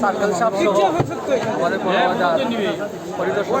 Circle সাহেব সহ পরিদর্শন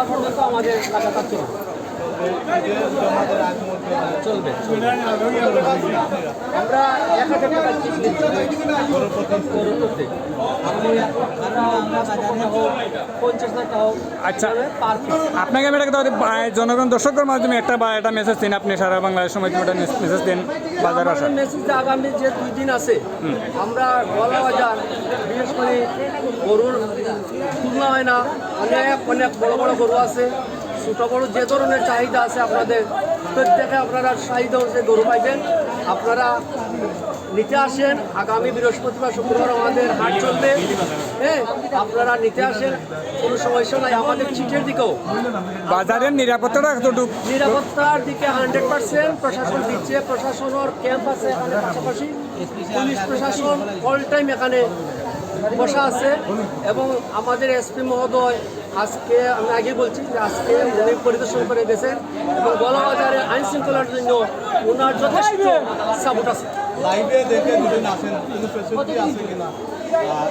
শুক্রবার পর্যন্ত আমাদের লাগাতার চলবে। চলবে আমরা এক হাজার টাকা আচ্ছা। আপনাকে আমি একটা কথা জনগণ দর্শকের মাধ্যমে একটা বা একটা মেসেজ দিন আপনি সারা বাংলাদেশ সময় একটা মেসেজ দিন বাজার আসার আমাদের মেসেজ আগামী যে দুই দিন আছে আমরা গলা বাজার বিশেষ করে গরুর তুলনা হয় না অনেক অনেক বড় বড় গরু আছে। ছোটো বড় যে ধরনের চাহিদা আছে আপনাদের প্রত্যেকে আপনারা চাহিদা হচ্ছে গরু পাইবেন। আপনারা নিতে আসেন আগামী বৃহস্পতিবার শুক্রবার আমাদের হাট চলবে। হ্যাঁ আপনারা নিতে আসেন কোনো সমস্যা নাই আমাদের চিঠের দিকেও। বাজারের নিরাপত্তাটা কতটুকু নিরাপত্তার দিকে হান্ড্রেড পার্সেন্ট প্রশাসন দিচ্ছে প্রশাসনের ক্যাম্প আছে এখানে পাশাপাশি। পুলিশ প্রশাসন অল টাইম এখানে বসা আছে। এবং আমাদের এসপি মহোদয় আজকে আমি আগে বলছি যে আজকে উনি পরিদর্শন করে গেছেন এবং গলাবাজারে আইন শৃঙ্খলার জন্য ওনার যথেষ্ট সাপোর্ট আছে। লাইভে দেখে দুজন আসেন কোনো ফেসিলিটি আছে কিনা?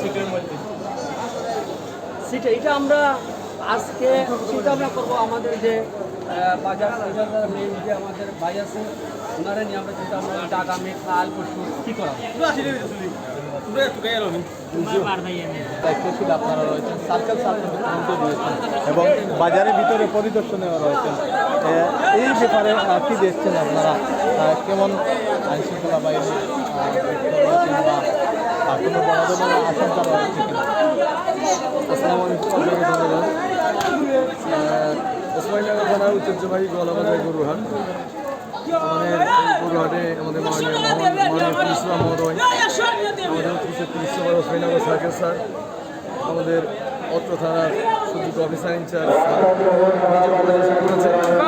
সিটের মধ্যে। সেটা এটা আমরা আজকে চিন্তা ভাবনা করব আমাদের যে বাজার মেন যে আমাদের ভাই আছে নিয়ে আমরা চিন্তা ভাবনা করব যে আগামী কাল, পরশু, কী করা রয়েছেন সার্কেল এবং বাজারের ভিতরে পরিদর্শনে রয়েছেন এই ব্যাপারে কি দেখছেন আপনারা? কেমন আইন শৃঙ্খলা বাহিনী বা কোনো বড় ধরনের আশঙ্কা রয়েছে কিনা আসসালামু আলাইকুম আপনাকে ধন্যবাদ থানার ঐতিহ্যবাহী গোয়ালাবাজার গরুহাট আমাদের গরুহাটে আমাদের মাননীয় পুলিশ মহোদয়, আমাদের অতিরিক্ত police super Osmaninagar circle sir, আমাদের অত্র থানার সুযোগ অফিসার ইনচার্জ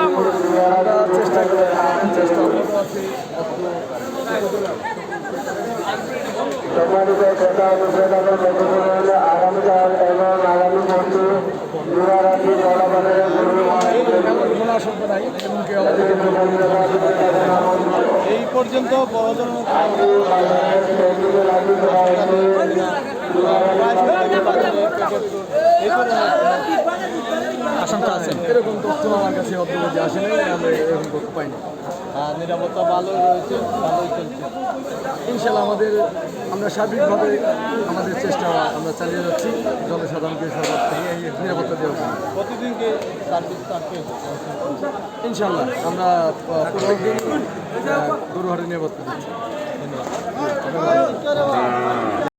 আমরা চেষ্টা করে, চেষ্টা অব্যাহত এই পর্যন্ত আশঙ্কা আছে। এরকম তথ্য আমার কাছে অগ্রগতি আসেনি আমরা এরকম তথ্য পাইনি আহ, নিরাপত্তা ভালো রয়েছে ভালোই চলছে। ইনশাল্লাহ আমাদের আমরা সার্বিকভাবে আমাদের চেষ্টা চালিয়ে যাচ্ছি। জনসাধারণকে সরকার থেকে এই নিরাপত্তা দেওয়া প্রতিদিনকে ইনশাল্লাহ আমরা পনেরো দিন গরুহাটে নিরাপত্তা দিচ্ছি। ধন্যবাদ।